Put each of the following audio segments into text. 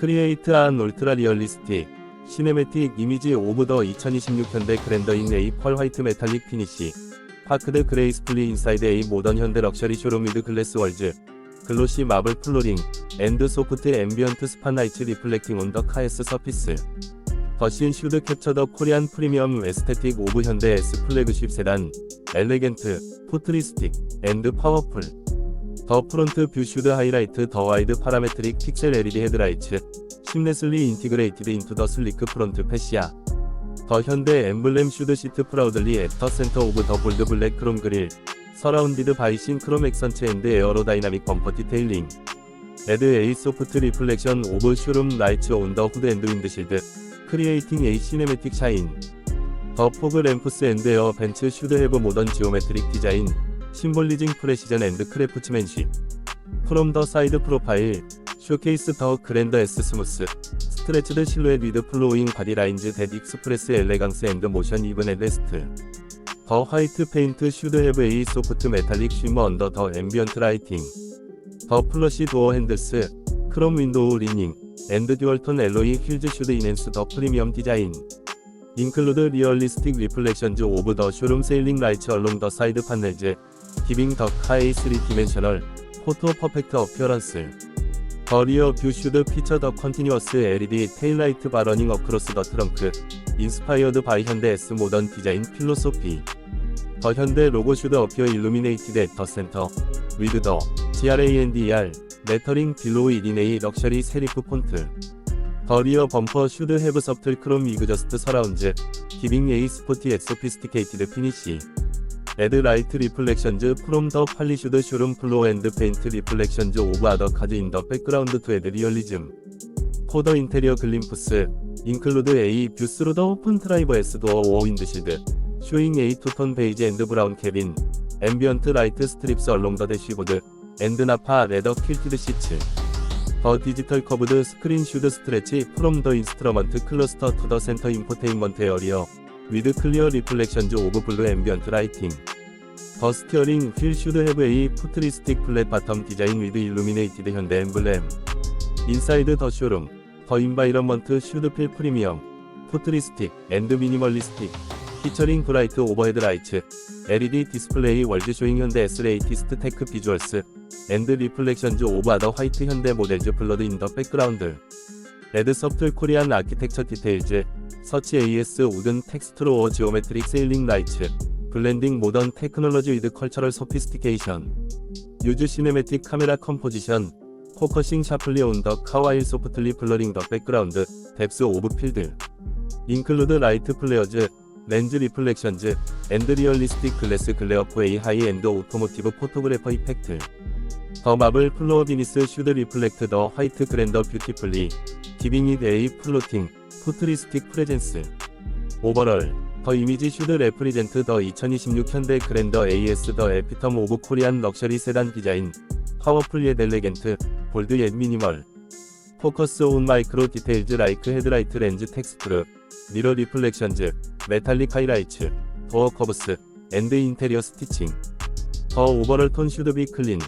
크리에이트 안 울트라 리얼리스틱 시네매틱 이미지 오브 더 2026 현대 그랜더인 A 펄 화이트 메탈릭 피니시 파크드 그레이스풀리 인사이드 A 모던 현대 럭셔리 쇼룸 위드 글래스 월즈 글로시 마블 플로링 앤드 소프트 앰비언트 스파나이츠 리플렉팅 온 더 카에스 서피스 더신 슈드 캡처 더 코리안 프리미엄 에스테틱 오브 현대 S 플래그십 세단 엘레겐트 포트리스틱 앤드 파워풀 더 프론트 뷰 슈드 하이라이트 더 와이드 파라메트릭 픽셀 LED 헤드라이츠 심레슬리 인티그레이티드 인투 더 슬리크 프론트 패시아. 더 현대 엠블렘 슈드 시트 프라우들리 앳터 센터 오브 더 볼드 블랙 크롬 그릴. 서라운디드 바이 싱크롬 액선체 앤드 에어로다이나믹 범퍼 디테일링. 레드 에이 소프트 리플렉션 오브 슈룸 라이츠 온 더 후드 앤드 윈드 실드. 크리에이팅 에이 시네매틱 샤인. 더 포그 램프스 앤드 에어 벤츠 슈드 헤브 모던 지오메트릭 디자인. 심볼리징 프레시전 앤드 크래프츠맨십. 프롬 더 사이드 프로파일 쇼케이스 더 그랜더 S 스무스. 스트레치드 실루엣 위드 플로잉 바디 라인즈 댓 익스프레스 엘레강스 앤드 모션 이븐 앤 레스트. 더 화이트 페인트 슈드 헤브 에이 소프트 메탈릭 쉬머 언더 더 앰비언트 라이팅. 더 플러시 도어 핸들스. 크롬 윈도우 리닝. 앤드 듀얼톤 엘로이 힐즈 슈드 인핸스 더 프리미엄 디자인. 인클루드 리얼리스틱 리플렉션즈 오브 더 쇼룸 세일링 라이츠 얼롱 더 사이드 판넬즈. 기빙 더 카이 3 디멘셔널. 포토 퍼펙트 어피어런스 더 리어 뷰 슈드 피처 더 컨티뉴어스 LED 테일라이트 바러닝 어크로스 더 트렁크 인스파이어드 바이 현대 S 모던 디자인 필로소피 더 현대 로고 슈드 어피어 일루미네이티드 앳더 센터 위드 더 GRANDR 레터링 빌로우 1인A 럭셔리 세리프 폰트 더 리어 범퍼 슈드 헤브 서 틀 크롬 이그저스트 서라운즈 기빙 에이 스포티 엑 소피스티케이티드 피니시 레드 라이트 리플렉션즈 프롬 더 팔리슈드 쇼룸 플로어 앤드 페인트 리플렉션즈 오브 아더 카드 인더 백그라운드 투 에드 리얼리즘. 코더 인테리어 글림프스 인클루드 A 뷰스로 더 오픈 트라이버 S 도어 오어 윈드실드. 쇼잉 A 투톤 베이지 앤드 브라운 캐빈. 앰비언트 라이트 스트립스 얼롱 더 대시보드. 앤드 나파 레더 퀼티드 시츠 더 스티어링 휠 슈드 헤브 에이 푸트리스틱 플랫 바텀 디자인 위드 일루미네이티드 현대 엠블렘. 인사이드 더 쇼룸 더 인바이런먼트 슈드 필 프리미엄 푸트리스틱 앤드 미니멀리스틱 피처링 브라이트 오버헤드 라이츠 LED 디스플레이 월드 쇼잉 현대 S 레이티스트 테크 비주얼스 앤드 리플렉션즈 오브 아더 화이트 현대 모델즈 플러드 인 더 백그라운드. 레드 서플 코리안 아키텍처 디테일즈 서치 AS 우든 텍스트로 오 지오메트릭 세일링 라이츠 블렌딩 모던 테크놀로지 위드 컬처럴 소피스티케이션 유즈 시네매틱 카메라 컴포지션 포커싱 샤플리 온 더 카와일 소프트리 블러링 더 백그라운드 뎁스 오브 필드 인클루드 라이트 플레어즈 렌즈 리플렉션즈 앤드 리얼리스틱 글래스 글레어 포에이 하이 앤드 오토모티브 포토그래퍼 이펙트 더 마블 플로어 비니스 슈드 리플렉트 더 화이트 그랜더 뷰티풀리 기빙 잇 에이 플로팅 푸트리스틱 프레젠스. 오버럴 더 이미지 슈드 레프리젠트 더 2026 현대 그랜더 AS 더 에피텀 오브 코리안 럭셔리 세단 디자인 파워풀 예 델레겐트 볼드 예 미니멀 포커스 온 마이크로 디테일즈 라이크 헤드라이트 렌즈 텍스트르 미러 리플렉션즈 메탈릭 하이라이츠 도어 커브스 앤드 인테리어 스티칭 더 오버럴 톤 슈드 비 클린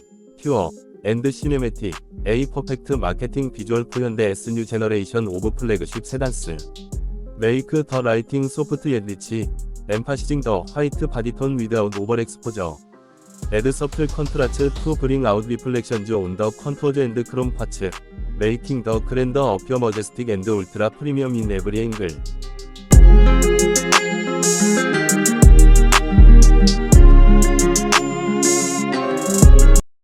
퓨어 앤드 시네매틱 A 퍼펙트 마케팅 비주얼 포현대 S 뉴 제너레이션 오브 플래그십 세단스 Make the lighting soft and rich, emphasizing the white body tone without overexposure. Add subtle contrast to bring out reflections on the contours and chrome parts, making the grander appear majestic and ultra premium in every angle.